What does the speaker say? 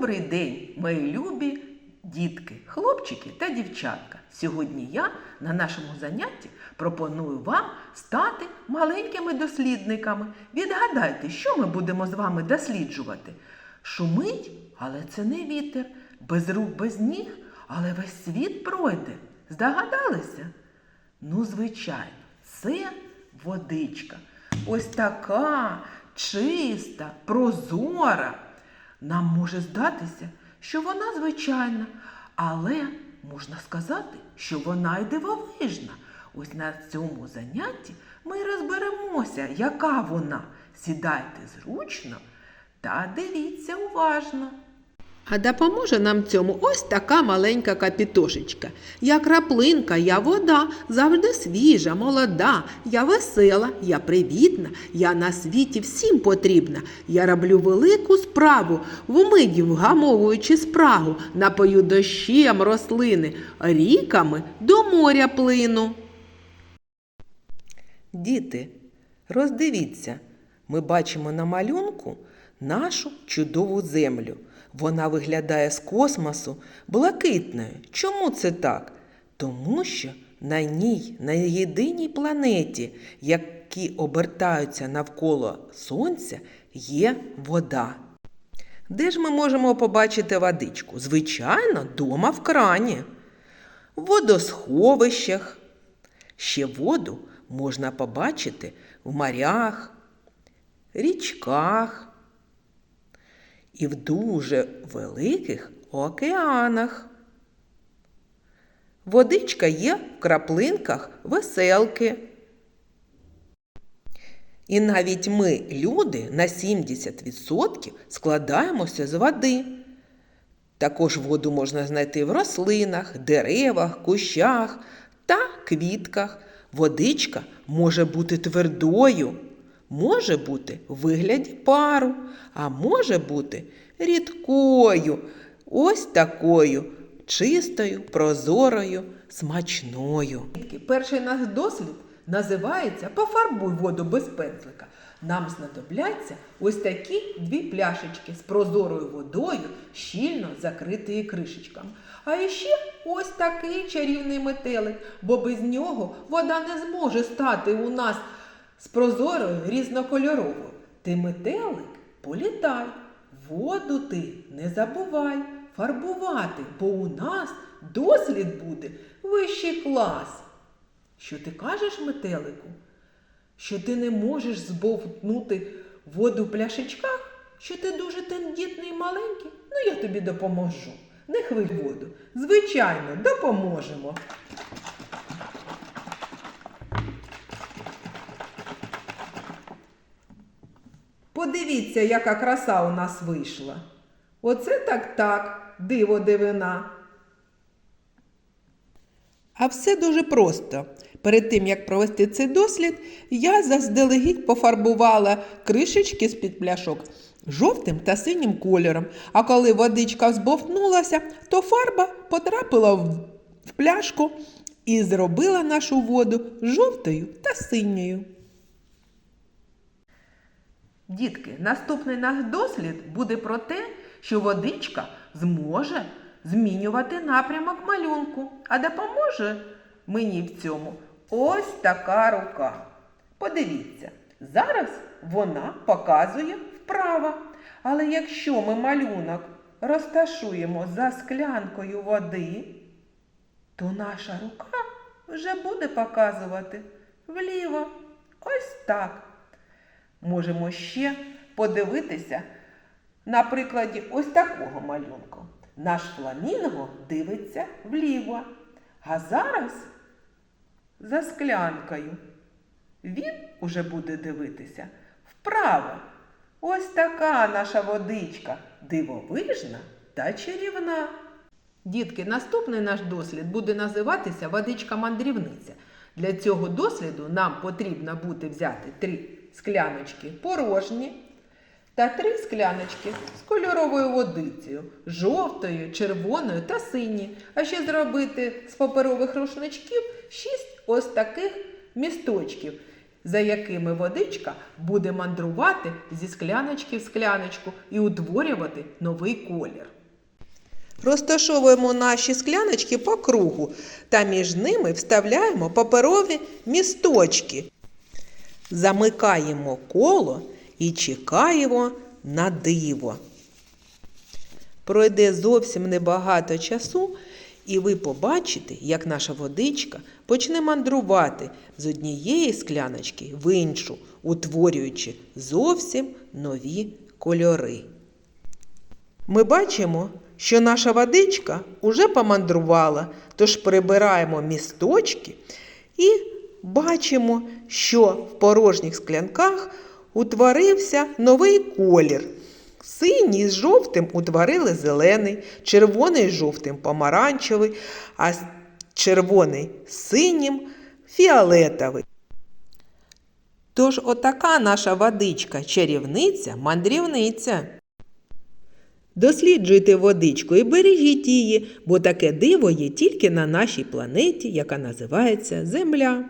Добрий день, мої любі дітки, хлопчики та дівчатка. Сьогодні я на нашому занятті пропоную вам стати маленькими дослідниками. Відгадайте, що ми будемо з вами досліджувати. Шумить, але це не вітер, без рук, без ніг, але весь світ пройде. Здогадалися? Ну, звичайно, це водичка. Ось така чиста, прозора. Нам може здатися, що вона звичайна, але можна сказати, що вона й дивовижна. Ось на цьому занятті ми розберемося, яка вона. Сідайте зручно та дивіться уважно. А допоможе нам цьому ось така маленька капітошечка. Я краплинка, я вода, завжди свіжа, молода, я весела, я привітна, я на світі всім потрібна. Я роблю велику справу, вмиді вгамовуючи спрагу, напою дощем рослини, ріками до моря плину. Діти, роздивіться, ми бачимо на малюнку нашу чудову землю. Вона виглядає з космосу блакитною. Чому це так? Тому що на ній, на єдиній планеті, які обертаються навколо Сонця, є вода. Де ж ми можемо побачити водичку? Звичайно, дома в крані, в водосховищах. Ще воду можна побачити в морях, річках і в дуже великих океанах. Водичка є в краплинках веселки. І навіть ми, люди, на 70% складаємося з води. Також воду можна знайти в рослинах, деревах, кущах та квітках. Водичка може бути твердою, може бути в вигляді пару, а може бути рідкою, ось такою чистою, прозорою, смачною. Перший наш дослід називається Пофарбуй воду без пензлика. Нам знадобляться ось такі дві пляшечки з прозорою водою, щільно закритої кришечками. А ще ось такий чарівний метелик, бо без нього вода не зможе стати у нас з прозорою різнокольоровою. Ти метелик, політай, воду ти не забувай фарбувати, бо у нас дослід буде вищий клас. Що ти кажеш, метелику? Що ти не можеш збовтнути воду в пляшечках? Що ти дуже тендітний і маленький? Ну, я тобі допоможу. Не хвиль воду. Звичайно, допоможемо. Подивіться, яка краса у нас вийшла. Оце так так, диво дивина. А все дуже просто. Перед тим, як провести цей дослід, я заздалегідь пофарбувала кришечки з-під пляшок жовтим та синім кольором. А коли водичка збовтнулася, то фарба потрапила в пляшку і зробила нашу воду жовтою та синьою. Дітки, наступний наш дослід буде про те, що водичка зможе змінювати напрямок малюнку, а допоможе мені в цьому ось така рука. Подивіться, зараз вона показує вправо. Але якщо ми малюнок розташуємо за склянкою води, то наша рука вже буде показувати вліво. Ось так. Можемо ще подивитися на прикладі ось такого малюнку. Наш фламінго дивиться вліво, а зараз за склянкою. Він уже буде дивитися вправо. Ось така наша водичка дивовижна та чарівна. Дітки, наступний наш дослід буде називатися водичка-мандрівниця. Для цього досліду нам потрібно буде взяти три скляночки порожні та три скляночки з кольоровою водицею, жовтою, червоною та синьою. А ще зробити з паперових рушничків шість ось таких місточків. за якими водичка буде мандрувати зі скляночки в скляночку і утворювати новий колір. Розташовуємо наші скляночки по кругу та між ними вставляємо паперові місточки. Замикаємо коло і чекаємо на диво. Пройде зовсім небагато часу, і ви побачите, як наша водичка почне мандрувати з однієї скляночки в іншу, утворюючи зовсім нові кольори. Ми бачимо, що наша водичка уже помандрувала, тож прибираємо місточки і бачимо, що в порожніх склянках утворився новий колір. Синій з жовтим утворили зелений, червоний з жовтим помаранчевий, а червоний з синім фіолетовий. Тож отака наша водичка чарівниця, мандрівниця. Досліджуйте водичку і бережіть її, бо таке диво є тільки на нашій планеті, яка називається Земля.